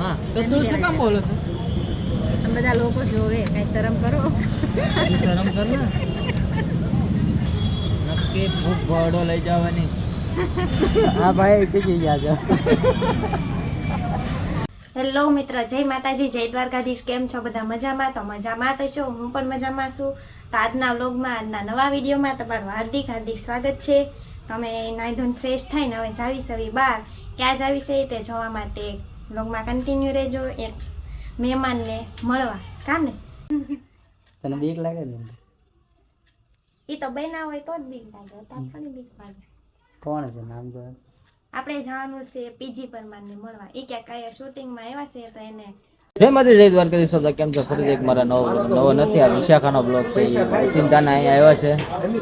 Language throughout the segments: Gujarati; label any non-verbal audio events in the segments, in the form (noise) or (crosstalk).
હા. તો તું શું કામ બોલો છો? બધા લોકો જોવે કઈ શરમ કરો. શરમ કર ને. નક્કી ભૂખ ભરડો લઈ જવાની. હા ભાઈ શીખી ગયા છો. હેલો મિત્ર જય માતાજી જય દ્વારકાધીશ. કેમ છો બધા મજામાં? તો મજામાં તો છો હું પણ મજામાં છું. તો આજના વ્લોગમાં આજના નવા વિડીયોમાં તમારું હાર્દિક હાર્દિક સ્વાગત છે. તમે નાઈ ધોન ફ્રેશ થઈને હવે જાવી સવી બહાર ક્યાં જાવી છે તે જોવા માટે વ્લોગમાં કન્ટિન્યુ રહેજો એક મહેમાનને મળવા. કાને? તને બીક લાગે ને? એ તો બન્યા હોય તો જ બીક લાગે. થોડી બીક લાગે કોણ છે નામ તો? આપણે જવાનું છે પીજી પરમારને મળવા. એ ક્યાંક કયા શૂટિંગમાં આવ્યા છે તો એને જય માતા જય દ્વારકાધીશ શબ્દ કેમ છો? ફરીથી એક મારા નવો નવો નથી આ વિશાખાનો બ્લોગ છે. ચિંતાના અહીંયા આવ્યા છે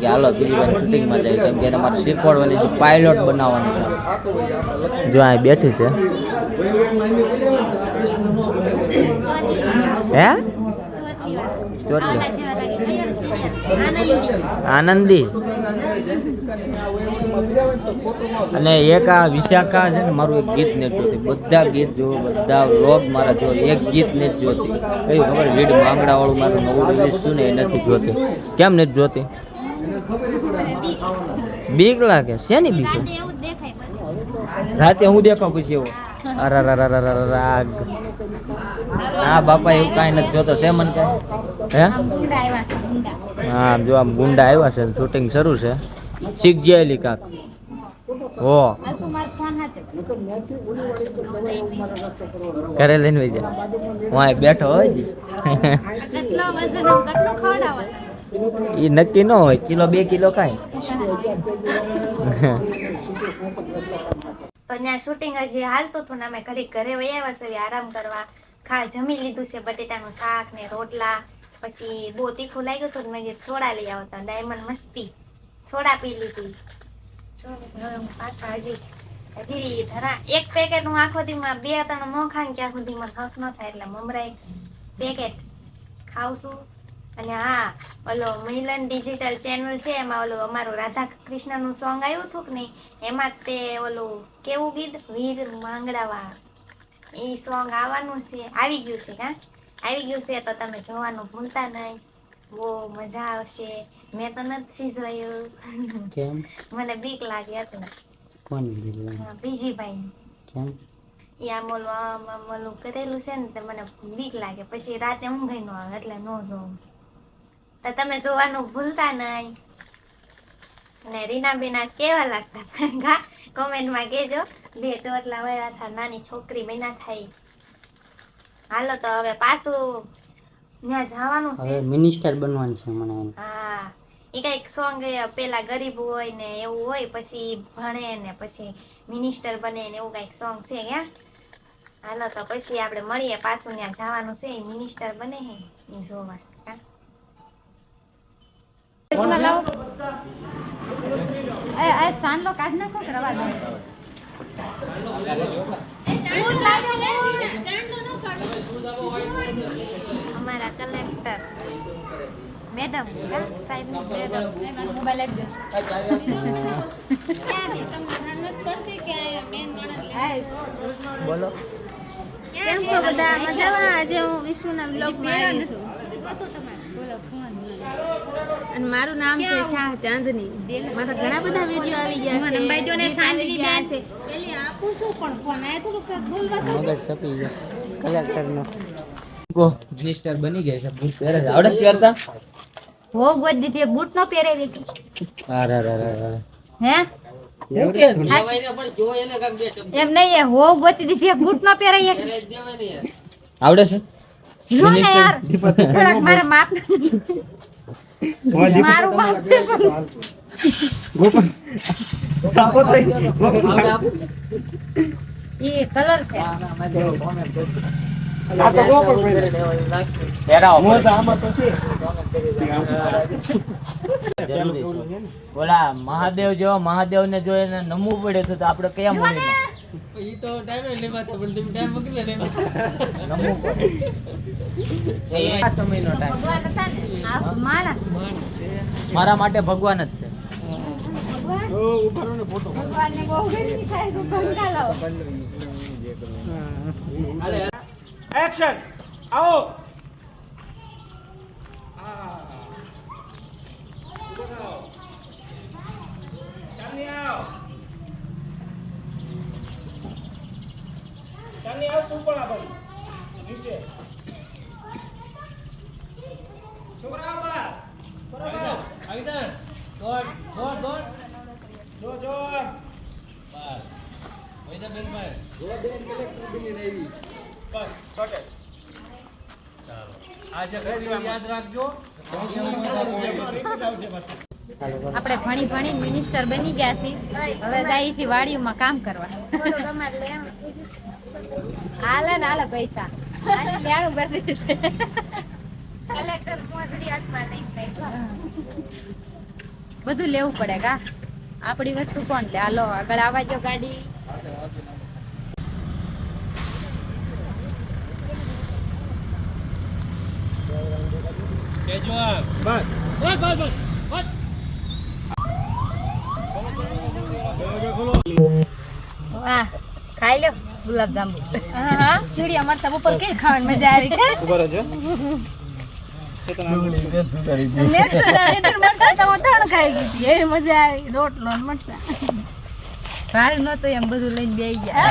કે હાલો બીજી વાર શૂટિંગમાં જાય. કેમ કે તમારે શીખવાડવાની છે પાયલોટ બનાવવાની છે. જો અહીં બેઠી છે. હે? ચોટલી. આનંદી? અને એક આ વિશાખા છે ને, મારું એક ગીત ને જોતી બધા ગીત જો બધા વ્લોગ મારા જો એક ગીત ને જ જોતી કઈ ખબર? વીડ માંગડા વાળું મારું નવું રિલીઝ થયું ને, એ નથી જોતી. કેમ નથી જોતી? બીક લાગે. શેની બીક? રાતે હું દેખાવ પછી એવો. અરે રાગ હા બાપા એવું કાંઈ નથી જોતો. છે મને કાંઈ હે? હા, જો આમ ગુંડા આવ્યા છે શૂટિંગ શરૂ છે. શીખ ગયેલી કાક. હો. ઘરે લઈને વઈ જાય. હું બેઠો હોય (laughs) ઈ નક્કી ન હોય, કિલો બે કિલો કાંઈ. તો ત્યાં શૂટિંગ હજી હાલતું હતું ને અમે ઘરે ઘરે વહી આવ્યા છે આરામ કરવા. ખા જમી લીધું છે, બટેટાનું શાક ને રોટલા. પછી બહુ તીખું લાગ્યું હતું મેં કીધું સોડા લઈ આવતા ડાયમંડ મસ્તી. સોડા પી લીધી. જો હવે હજી હજી ધરા, એક પેકેટ હું આખો દીમાં બે ત્રણ ન ક્યાં ત્યાં સુધી મને હક ન થાય એટલે મમરાય પેકેટ ખાઉં છું. અને હા, ઓલો મિલન ડિજિટલ ચેનલ છે, એમાં ઓલું અમારું રાધા કૃષ્ણનું સોંગ આવ્યું હતું કે નહીં, એમાં તે ઓલું કેવું ગીત? વીર માંગડાવા એ સોંગ આવવાનું છે, આવી ગયું છે, હા? આવી ગયું છે તો તમે જોવાનું ભૂલતા નહીં. બહુ મજા આવશે. મેં તો નથી જોયું. કેમ? મને બીક લાગી હતી. કોણ બીક હા, બીજીભાઈ કેમ? એ આમ ઓલું આમ આમ ઓલું કરેલું છે ને તો મને બીક લાગે. પછી રાતે ઊંઘ ન આવે એટલે ન જોઉં. તો તમે જોવાનું ભૂલતા નહીં. અને રીના બેના કેવા લાગતા હતા? કોમેન્ટમાં કહેજો. બે ચોટલા વળ્યા હતા નાની છોકરી બન્યા થાય. હાલો તો હવે પાછું ત્યાં જવાનું હવે છે મિનિસ્ટર બનવાનું છે મને હા એ કંઈક સોંગ પેલા ગરીબ હોય ને એવું હોય પછી ભણે ને પછી મિનિસ્ટર બને ને એવું કંઈક સોંગ છે ક્યાં હાલો તો પછી આપણે મળીએ પાછું ત્યાં જવાનું છે મિનિસ્ટર બને હે એ જોવા કાં? અમારા કલેક્ટર મેડમ સાહેબ મેડમ બોલો. કેમ છો બધા? મજામાં? આજે હું વિશ્વના બ્લોગમાં આવી છું. અને મારું નામ છે શાહ ચાંદની. મારા ઘણા બધા વીડિયો આવી ગયા છે. ગીત આવી બેન. છે. પેલી આપું છું પણ ફોન આયા થોડુંક બોલવા મગજ તપી ગયો. કલેક્ટરનો કો મિનિસ્ટર બની ગયા છે બૂટ પહેરે છે. આવડે છે પહેરતા હો ગોદ દીધી બૂટ નો પહેરે અરે અરે અરે અરે. હે? એવું એમ નહીં એ હો ગોતી દીધી એક બૂટ નો પહેરાય એક. આવડે છે? ને યાર થોડાક મારે માપ મારું માપ છે એ કલર છે. મહાદેવ જેવા મહાદેવ ને જો એને નમવું પડે તો આપણે કયા મૂળી નમવું પડે. આ સમયનો ટાઈમ ભગવાન હતા ને. આ માણસ. મારા માટે ભગવાન જ છે. ભગવાનને બહુ ગરમી થાય તો પંખા લાવો એક્શન આવો હા. ઊભો થાઓ. ચાંદની આવ. નીચે. છોકરા આવ બહાર. બરાબર. જો, જો. બસ, છોટે. આપણે ભણી ભણી મિનિસ્ટર બની ગયા છીએ. હવે જાય છે વાડીઓમાં કામ કરવા. હાલે ને હાલે પૈસા. લેણું દીધું છે. બધું લેવું પડે કા? આપણી વસ્તુ કોણ લે? હાલો, આગળ આવા જો ગાડી. બસ. બસ, બસ, બસ. બસ. વાહ ખાઈ લો ગુલાબ જાંબુ હા હા સીડી અમાર સબ ઉપર કે ખાવાની મજા આવી કે ઊભા રહેજો. મેં તો તો ત્રણ ખાઈ ગઈ એ મજા આવી રોટલો ને મરચાં ભારે તો એમ બધું લઈને બેસી ગયા.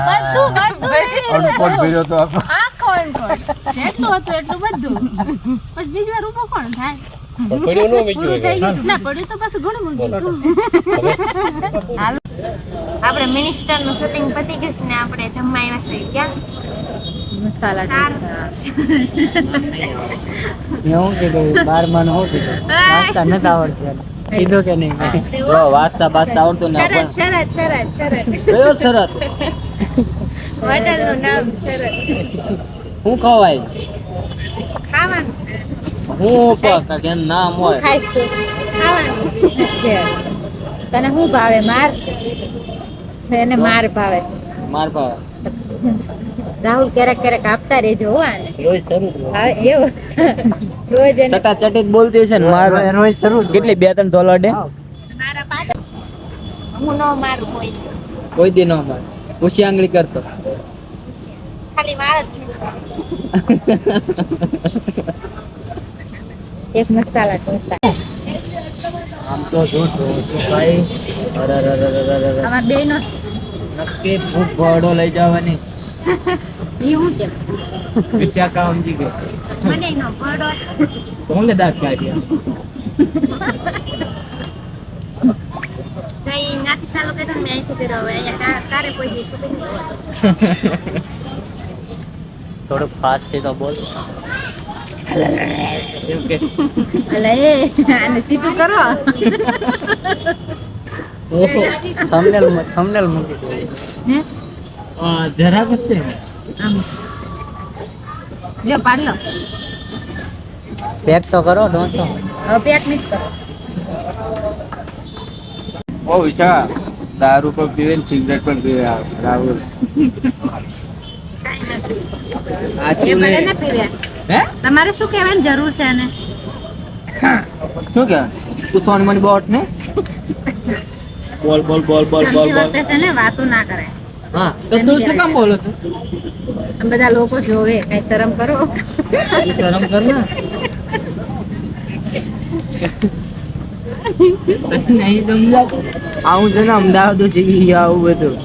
બધું બધું આખો? અનકોટ એટલું હતું એટલું બધું. પછી બીજી વાર ઊભો કોણ થાય? ના પડ્યું તો પાછું ઘણું મૂકી હાલો. આપણે મિનિસ્ટરનું શૂટિંગ પતી ગયું છે ને આપણે જમવા આવ્યા છે. ક્યાં મસાલા સારું. એવું કીધું? બારમાં નું નથી આવડતું. કીધું કે નહીં? જો વાસ્તા વાસ્તા આવડતું ના શરત પણ શરત શરત શરત. કયો શરત? હોટલનું નામ શરત. હું ખવાય? ખાવાનું. હું પક કે નામ હોય. ખાવાનું. તને શું ભાવે? માર? એને માર ભાવે. માર પાસે રાહુલ ક્યારેક ક્યારેક આપતા રહેજો આને. રોજ શરૂ હા એવું. રોજ ચટા ચટી બોલતી હશે ને મારો. રોજ- શરૂ કેટલી બે ત્રણ ધોલાડે હા. મારા હું નો મારું કોઈ કોઈ દી નો માર. પૂછી આંગળી કરતો. ખાલી માર જ એક મસાલા ઢોસા. આમ તો જો ભાઈ અરે અરે અરે અરે અરે અરે. અમાર બેનો નક્કી ભૂખ ભરડો લઈ જવાની. ઈ હું કેમ વિશાખા સમજી ગઈ મને નો ભરડો તો હું લે દાંત કાઢ્યા તો ઈ નાથી સાલો કર્યો ને મેં અહીંથી કર્યો હવે અહીંયા કા- કારે કોઈ દી ખબર નહીં હોય. થોડુંક ફાસ્ટથી તો બોલ એમ કે અલે એ આને સીધું કરો ઓહો થંબનેલ થંબનેલ મૂકી દો હે આ જરાક જ આમ. લ્યો પાડ લો પેક તો કરો ડોસો હવે પેક નહીં કરો. બહુ ઈચ્છા દારૂ પણ પીવે ને સિગરેટ પણ પીવે. રાહુલ. તમારે શું કહેવાની જરૂર છે એને શું કે? તું સોની મની બોટ ને? બોલ બોલ બોલ બોલ બોલ બોલ છે ને વાતો ના કરે હા તો તું શું કામ બોલો છો? બધા લોકો જોવે કઈ શરમ કરો. શરમ કર ને. નહીં સમજાતું. આવું છે ને અમદાવાદ શીખી ગયા આવું બધું.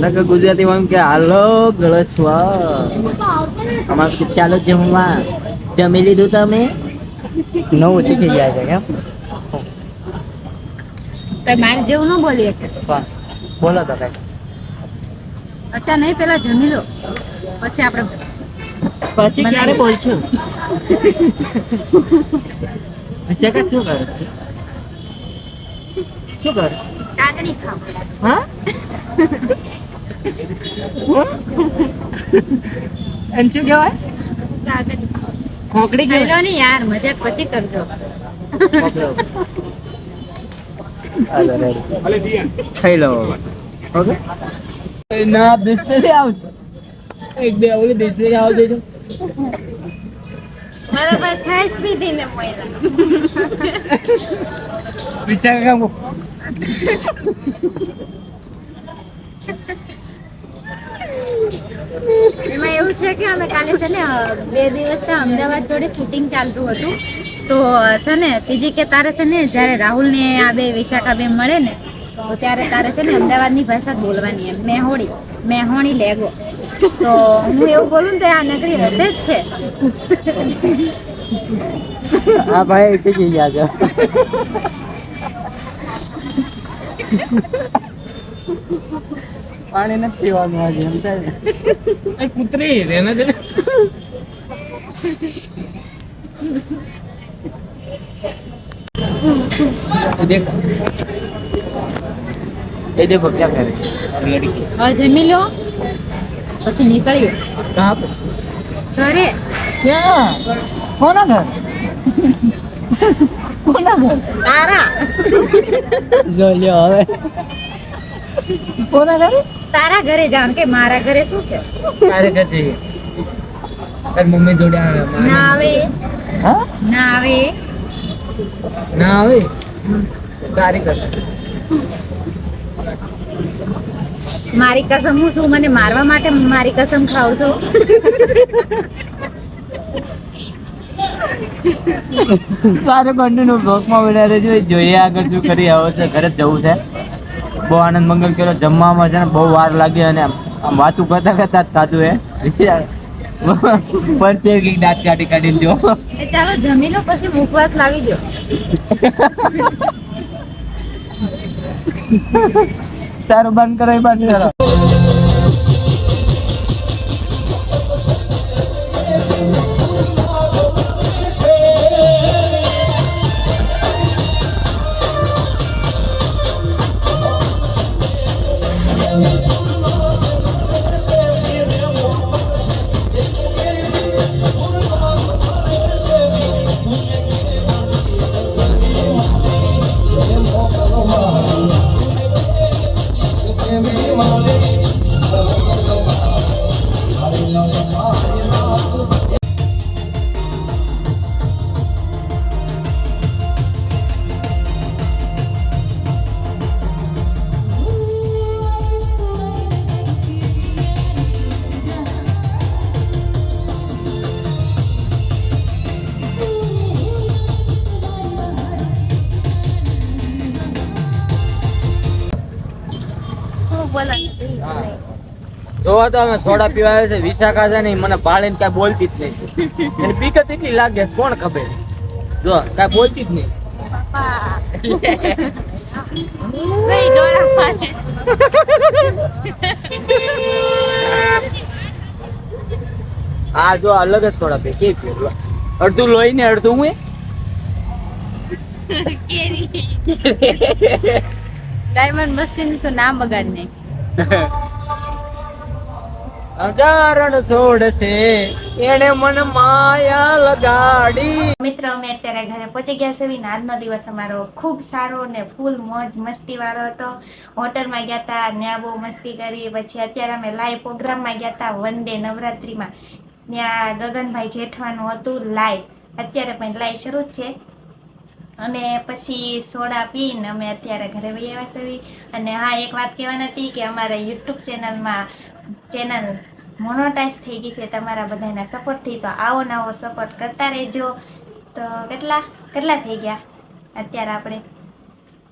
નકર ગુજરાતીમાં એમ કે હાલો ગળસવા અમારે ચાલો જમવા. જમી લીધું તમે? નવું શીખી ગયા છે કેમ? કઈ માંગ જેવું ન બોલીએ બોલો તો કઈ. અત્યારે નહીં પેલા જમી લો. પછી આપણે પછી ક્યારે બોલશો? અચ્છા કે શું કરો છે? શું કરો? કાકડી ખાવ. હા? અને શું કહેવાય? કાકડી ખોકડી ખાઈ કહેવાય? લો ને યાર મજાક પછી કરજો. ખાઈ લો. ઓકે? ના બિસ્લેરી આવશે એક બે ઓલી બિસ્લેરી આવ દેજો બરાબર છાશ પીધી ને મોયલા વિચાર કામ એમાં એવું છે કે અમે કાલે છે ને બે દિવસ અમદાવાદ જોડે શૂટિંગ ચાલતું હતું. તો છે ને પીજી કે તારે છે ને જ્યારે રાહુલ ને આ બે વિશાખા બે મળે ને તો ત્યારે તારે છે ને અમદાવાદની ભાષા જ બોલવાની એમ. મેહોણી મેહોણી લેગો. તો હું એવું બોલું ને આ નકરી હશે જ છે. આ ભાઈ શીખી ગયા છે. પાણી નથી પીવાનું આજે એમ થાય કૂતરી રેને દે દેખ. ये देखो क्या कर रही है लड़की હવે જમી લો પછી નીકળીએ कहाँ पे ઘરે क्या कौन घर कौन घर તારા જો લ્યો હવે कौन घर તારા ઘરે જાણ કે મારા ઘરે શું છે તારે ઘર જઈએ તારી મમ્મી જોડે આવે ના આવે હા ના આવે ના આવે તારી કસમ મારી કસમ હું શું મને મારવા માટે મારી કસમ ખાવ છો. સારું કન્ટિન્યુ બ્લોકમાં બેઠા રહેજો જોઈએ આગળ શું કરી આવો છે ઘરે જ જવું છે. બહુ આનંદ મંગલ કર્યો જમવામાં છે ને બહુ વાર લાગી અને આમ વાતું કરતા કરતા જ ખાધું એ વિશે પરસે કંઈક દાંત કાઢી કાઢી લ્યો ચાલો જમી લો પછી મુખવાસ લાવી દો. તારું બંધ કરો એ બંધ કરો. હું જોવો તો અમે સોડા પીવા આવે છે વિશાખા છે ને મને પાળે ક્યાં બોલતી જ નહીં. એની જ એટલી લાગે છે કોણ ખબર? જો કાંઈ બોલતી જ નહીં. આ જો અલગ જ સોડા પી કે પીવું? અડધું લોહી ને અડધું હું ડાયમંડ મસ્તીનું તો નામ બગાડ નહીં (laughs) હજારણ છોડશે. એને મન માયા લગાડી. મિત્રો, અમે અત્યારે ઘરે પહોંચી ગયા છે ને આજનો દિવસ અમારો ખૂબ સારો ને ફૂલ મોજ મસ્તી વાળો હતો. હોટલમાં ગયા હતા ત્યાં બહુ મસ્તી કરી. પછી અત્યારે અમે લાઈવ પ્રોગ્રામમાં ગયા હતા વન ડે નવરાત્રિમાં. ત્યાં ગગનભાઈ જેઠવાનું હતું લાઈવ અત્યારે પણ લાઈવ શરૂ જ છે. અને પછી સોડા પીને અમે અત્યારે ઘરે વહી આવ્યા છીએ. અને હા, એક વાત કહેવાની હતી કે અમારા યુટ્યુબ ચેનલમાં ચેનલ મોનોટાઈઝ થઈ ગઈ છે તમારા બધાના સપોર્ટથી તો આવો નવો સપોર્ટ કરતા રહેજો. તો કેટલા કેટલા થઈ ગયા? અત્યારે આપણે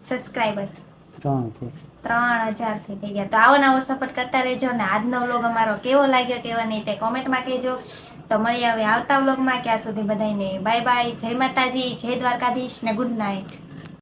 સબસ્ક્રાઈબર ત્રણથી ત્રણ હજારથી થઈ ગયા. તો આવો નવો સપોર્ટ કરતા રહેજો અને આજનો વ્લોગ અમારો કેવો લાગ્યો કેવો નહીં તે કોમેન્ટમાં કહેજો. તો મળીએ હવે આવતા વ્લોગમાં ક્યાં સુધી બધાને બાય બાય જય માતાજી જય દ્વારકાધીશ ને ગુડ નાઇટ